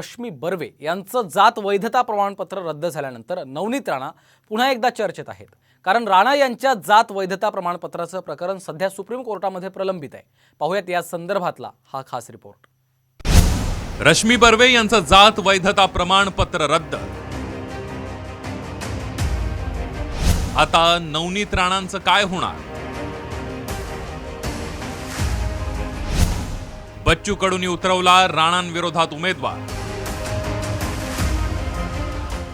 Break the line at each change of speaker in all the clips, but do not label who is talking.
रश्मी बर्वे यांचं जात वैधता प्रमाणपत्र रद्द झाल्यानंतर नवनीत राणा पुन्हा एकदा चर्चेत आहेत. कारण राणा यांच्या जात वैधता प्रमाणपत्राचं प्रकरण सध्या सुप्रीम कोर्टामध्ये प्रलंबित आहे. पाहूयात या संदर्भातला हा खास रिपोर्ट.
रश्मी बर्वे यांचं जात वैधता प्रमाणपत्र रद्द. आता नवनीत राणांचं काय होणार? बच्चू कडून उतरवला राणांविरोधात उमेदवार.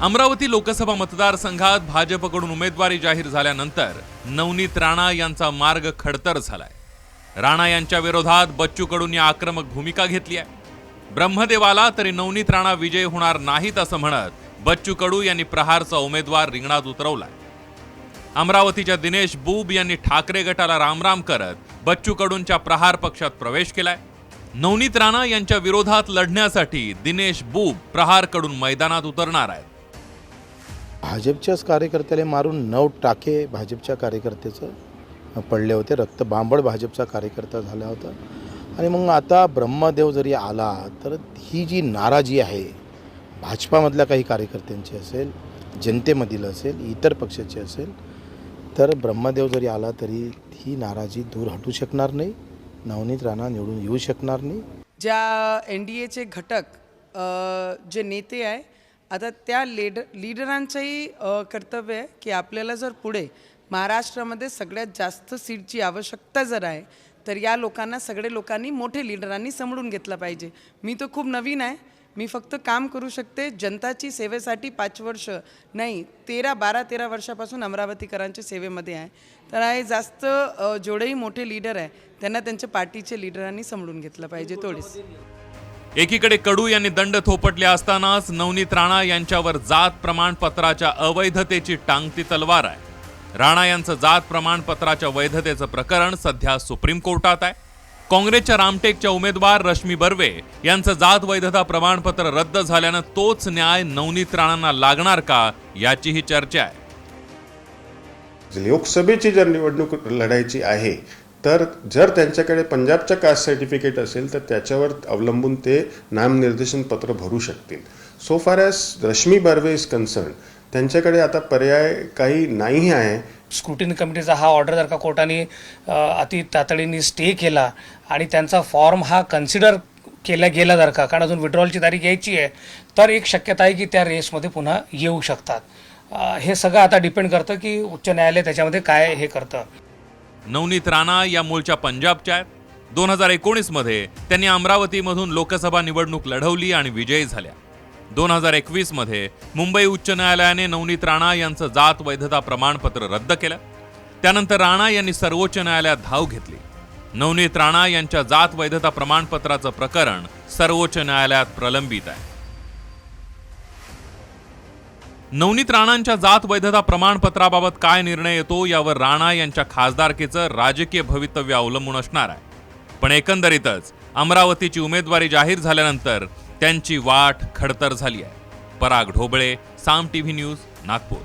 अमरावती लोकसभा मतदारसंघात भाजपकडून उमेदवारी जाहीर झाल्यानंतर नवनीत राणा यांचा मार्ग खडतर झालाय. राणा यांच्या विरोधात बच्चूकडून या आक्रमक भूमिका घेतली आहे. ब्रह्मदेवाला तरी नवनीत राणा विजय होणार नाहीत असं म्हणत बच्चू कडू यांनी प्रहारचा उमेदवार रिंगणात उतरवलाय. अमरावतीच्या दिनेश बूब यांनी ठाकरे गटाला रामराम करत बच्चू कडूंच्या प्रहार पक्षात प्रवेश केलाय. नवनीत राणा यांच्या विरोधात लढण्यासाठी दिनेश बूब प्रहारकडून मैदानात उतरणार आहेत.
भाजपच्याच कार्यकर्त्याला मारून नऊ टाके भाजपच्या कार्यकर्त्याचं पडले होते. रक्त बांबड भाजपचा कार्यकर्ता झाला होता. आणि मग आता ब्रह्मदेव जरी आला तर ही जी नाराजी आहे भाजपामधल्या काही कार्यकर्त्यांची असेल जनतेमधील असेल इतर पक्षाची असेल तर ब्रह्मदेव जरी आला तरी ही नाराजी दूर हटू शकणार नाही नवनीत राणा निवडून येऊ शकणार नाही.
ज्या एन डी एचे घटक जे नेते आहे आता त्या लीड लीडरांचंही कर्तव्य आहे की आपल्याला जर पुढे महाराष्ट्रामध्ये सगळ्यात जास्त सीटची आवश्यकता जर आहे तर या लोकांना सगळे लोकांनी मोठे लीडरांनी समडून घेतलं पाहिजे. मी तर खूप नवीन आहे. मी फक्त काम करू शकते जनताची सेवेसाठी पाच वर्ष. नाही तेरा बारा तेरा वर्षापासून अमरावतीकरांच्या सेवेमध्ये आहे. तर आहे जास्त जेवढेही मोठे लीडर आहे त्यांना त्यांच्या पार्टीचे लीडरांनी समजून घेतलं पाहिजे थोडीच
एकीकडे कडू यांनी दंड थोपटले असतानाच नवनीत राणा यांच्यावर जात प्रमाणपत्राच्या अवैधतेची टांगती तलवार आहे. राणा यांचं जात प्रमाणपत्राच्या वैधतेचं प्रकरण सध्या सुप्रीम कोर्टात आहे. काँग्रेसच्या रामटेकच्या उमेदवार रश्मी बर्वे यांचं जात वैधता प्रमाणपत्र रद्द झाल्यानं तोच न्याय नवनीत राणांना लागणार का याचीही चर्चा आहे.
लोकसभेची जर निवडणूक लढायची आहे तर जर त्यांच्याकडे पंजाबचं कास्ट सर्टिफिकेट असेल तर त्याच्यावर अवलंबून ते नामनिर्देशन पत्र भरू शकतील. So far as Rashmi Barve is concern त्यांच्याकडे आता पर्याय काही नाही आहे.
स्क्रुटिनी कमिटीचा हा ऑर्डर जर का कोर्टाने अति तातडीने स्टे केला आणि त्यांचा फॉर्म हा कन्सिडर केला गेला जर का कारण अजून विड्रॉलची तारीख यायची आहे तर एक शक्यता आहे की त्या रेसमध्ये पुन्हा येऊ शकतात. हे सगळं आता डिपेंड करतं की उच्च न्यायालय त्याच्यामध्ये काय हे करतं.
नवनीत राणा या मूळच्या पंजाबच्या आहेत. दोन हजार एकोणीसमध्ये त्यांनी अमरावतीमधून लोकसभा निवडणूक लढवली आणि विजयी झाल्या. दोन हजार एकवीसमध्ये मुंबई उच्च न्यायालयाने नवनीत राणा यांचं जात वैधता प्रमाणपत्र रद्द केलं. त्यानंतर राणा यांनी सर्वोच्च न्यायालयात धाव घेतली. नवनीत राणा यांच्या जात वैधता प्रमाणपत्राचं प्रकरण सर्वोच्च न्यायालयात प्रलंबित आहे. नवनीत राणांच्या जात वैधता प्रमाणपत्राबाबत काय निर्णय येतो यावर राणा यांच्या खासदारकीचं राजकीय भवितव्य अवलंबून असणार आहे. पण एकंदरीतच अमरावतीची उमेदवारी जाहीर झाल्यानंतर त्यांची वाट खडतर झाली आहे. Parag Dhoble Saam TV news Nagpur.